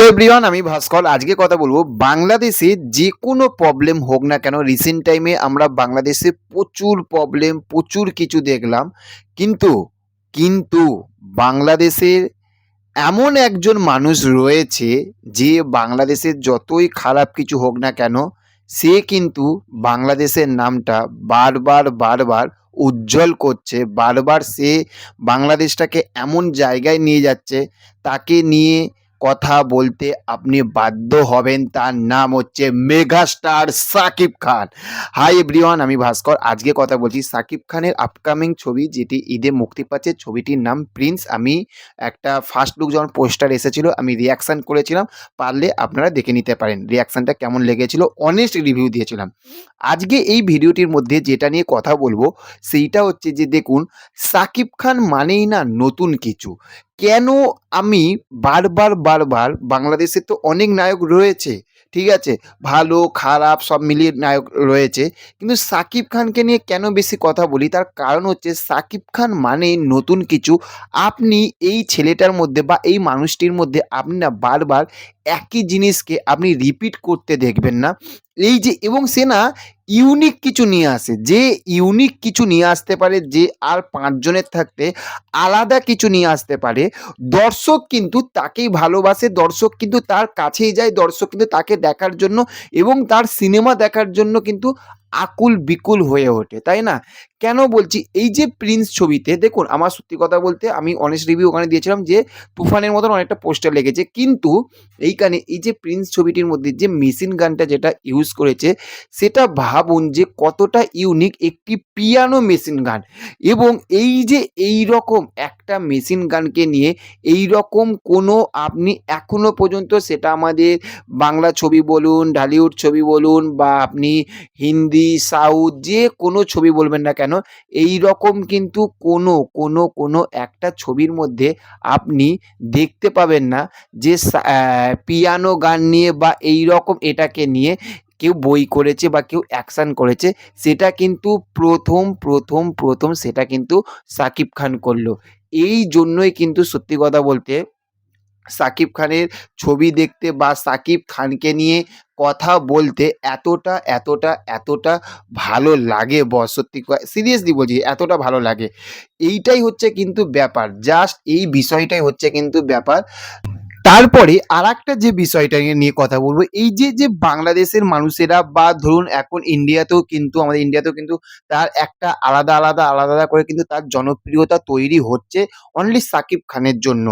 Hello everyone আমি ভাস্কর। আজকে কথা বলব বাংলাদেশে যে কোনো প্রবলেম হোক না কেন রিসেন্ট টাইমে আমরা বাংলাদেশে প্রচুর প্রবলেম প্রচুর কিছু দেখলাম। কিন্তু কিন্তু বাংলাদেশের এমন একজন মানুষ রয়েছে যে বাংলাদেশের যতই খারাপ কিছু হোক না কেন, সে কিন্তু বাংলাদেশের নামটা বারবার বারবার উজ্জ্বল করছে, বারবার সে বাংলাদেশটাকে এমন জায়গায় নিয়ে যাচ্ছে, তাকে নিয়ে কথা বলতে আপনি বাধ্য হবেন। তার নাম হচ্ছে megastar Sakib Khan. Hi everyone আমি ভাস্কর। আজকে কথা বলছি সাকিব খানের আপকামিং ছবি, যেটি ঈদে মুক্তি পাচ্ছে। ছবিটির নাম প্রিন্স আমি একটা ফার্স্ট লুক যখন পোস্টার এসেছিল, আমি রিয়াকশান করেছিলাম। পারলে আপনারা দেখে নিতে পারেন। রিয়াকশানটা কেমন লেগেছিল? অনেস্ট রিভিউ দিয়েছিলাম। আজকে এই ভিডিওটির মধ্যে যেটা নিয়ে কথা বলব, সেইটা হচ্ছে যে দেখুন, সাকিব খান মানেই না নতুন কিছু। কেন আমি বারবার বারবার বাংলাদেশে তো অনেক নায়ক রয়েছে, ঠিক আছে? ভালো, খারাপ সব মিলিয়ে নায়ক রয়েছে। কিন্তু সাকিব খানকে নিয়ে কেন বেশি কথা বলি? তার কারণ হচ্ছে সাকিব খান মানে নতুন কিছু। আপনি এই ছেলেটার মধ্যে বা এই মানুষটির মধ্যে আপনি না বারবার একই জিনিসকে আপনি রিপিট করতে দেখবেন না। এই যে, এবং সে না ইউনিক কিছু নিয়ে আসে। যে ইউনিক কিছু নিয়ে আসতে পারে, যে আর পাঁচজনের থাকতে আলাদা কিছু নিয়ে আসতে পারে, দর্শক কিন্তু তাকেই ভালোবাসে, দর্শক কিন্তু তার কাছেই যায়, দর্শক কিন্তু তাকে দেখার জন্য এবং তার সিনেমা দেখার জন্য কিন্তু আকুল বিকুল হয়ে ওঠে, তাই না? কেন বলছি? এই যে প্রিন্স ছবিতে, দেখুন, আমার সত্যি কথা বলতে আমি অনেস্ট রিভিউ ওখানে দিয়েছিলাম যে, তুফানের মতন অনেকটা পোস্টার লেগেছে। কিন্তু এইখানে এই যে প্রিন্স ছবিটির মধ্যে যে মেশিন গানটা যেটা ইউজ করেছে, সেটা ভাবুন যে কতটা ইউনিক একটি পিয়ানো মেশিন গান এবং এই যে এই রকম একটা মেশিন গানকে নিয়ে এই রকম কোনো আপনি এখনও পর্যন্ত সেটা আমাদের বাংলা ছবি বলুন ঢালিউড ছবি বলুন বা আপনি হিন্দি সাউথ, যে কোনো ছবি বলবেন না কেন, এই রকম কিন্তু কোনো কোনো কোনো একটা ছবির মধ্যে আপনি দেখতে পাবেন না যে পিয়ানো গান নিয়ে বা এই রকম এটাকে নিয়ে কেউ বই করেছে বা কেউ অ্যাকশান করেছে, সেটা কিন্তু প্রথম প্রথম প্রথম সেটা কিন্তু সাকিব খান করল। এই জন্যই কিন্তু সত্যি কথা বলতে সাকিব খানের ছবি দেখতে বা সাকিব খানকে নিয়ে কথা বলতে এতটা এতটা এতটা ভালো লাগে বস, সত্যি সিরিয়াসলি বলছি, এতটা ভালো লাগে। এইটাই হচ্ছে কিন্তু ব্যাপার জাস্ট এই বিষয়টাই হচ্ছে কিন্তু ব্যাপার। তারপরে আর একটা যে বিষয়টা নিয়ে কথা বলব, এই যে যে বাংলাদেশের মানুষেরা বা ধরুন এখন ইন্ডিয়াতেও কিন্তু, আমাদের ইন্ডিয়াতেও কিন্তু তার একটা আলাদা আলাদা আলাদা আলাদা করে কিন্তু তার জনপ্রিয়তা তৈরি হচ্ছে অনলি সাকিব খানের জন্য।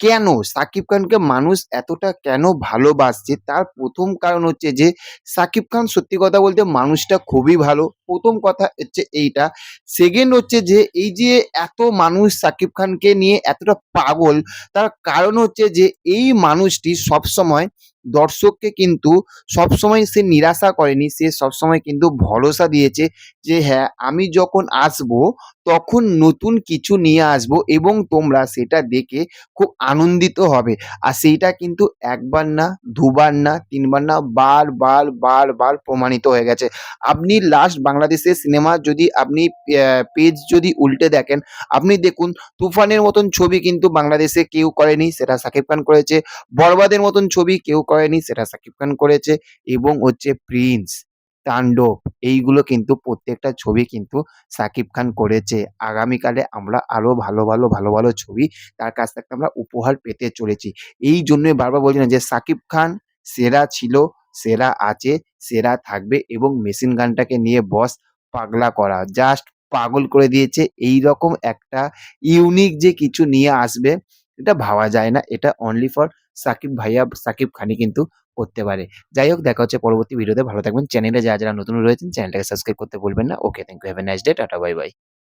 কেন? সাকিব খানকে মানুষ এতটা কেন ভালোবাসছে? তার প্রথম কারণ হচ্ছে যে, সাকিব খান সত্যি কথা বলতে মানুষটা খুবই ভালো। প্রথম কথা হচ্ছে এইটা। সেকেন্ড হচ্ছে যে, এই যে এত মানুষ সাকিব খানকে নিয়ে এতটা পাগল, তার কারণ হচ্ছে যে, এই মানুষটি সবসময় দর্শককে কিন্তু সবসময় সে নিরাশা করেনি, সে সবসময় কিন্তু ভরসা দিয়েছে যে হ্যাঁ আমি যখন আসব, তখন নতুন কিছু নিয়ে আসব এবং তোমরা সেটা দেখে খুব আনন্দিত হবে। আর সেইটা কিন্তু একবার না, দুবার না, তিনবার না বার বার বার বার প্রমাণিত হয়ে গেছে। আপনি লাস্ট বাংলাদেশের সিনেমা যদি আপনি পেজ যদি উল্টে দেখেন, আপনি দেখুন তুফানের মতন ছবি কিন্তু বাংলাদেশে কেউ করেনি, সেটা সাকিব খান করেছে। বরবাদের মতন ছবি কেউ করেনি, সেটা সাকিব খান করেছে এবং হচ্ছে প্রিন্স, তাণ্ডব, এইগুলো কিন্তু প্রত্যেকটা ছবি কিন্তু সাকিব খান করেছে। আগামীকালে আমরা আরও ভালো ভালো ভালো ভালো ছবি তার কাছ থেকে আমরা উপহার পেতে চলেছি। এই জন্যই বারবার বলছি না যে সাকিব খান সেরা ছিল সেরা আছে, সেরা থাকবে এবং মেশিন গানটাকে নিয়ে বস পাগলা করা। জাস্ট পাগল করে দিয়েছে। এই রকম একটা ইউনিক যে কিছু নিয়ে আসবে, এটা ভাবা যায় না। এটা অনলি ফর সাকিব ভাইয়া, সাকিব খানি কিন্তু করতে পারে। যাই হোক, দেখা হচ্ছে পরবর্তী ভিডিওতে ভালো থাকবেন। চ্যানেলে যারা যারা নতুন রয়েছেন চ্যানেলটাকে সাবস্ক্রাইব করতে ভুলবেন না। Okay thank you have a nice day tata bye bye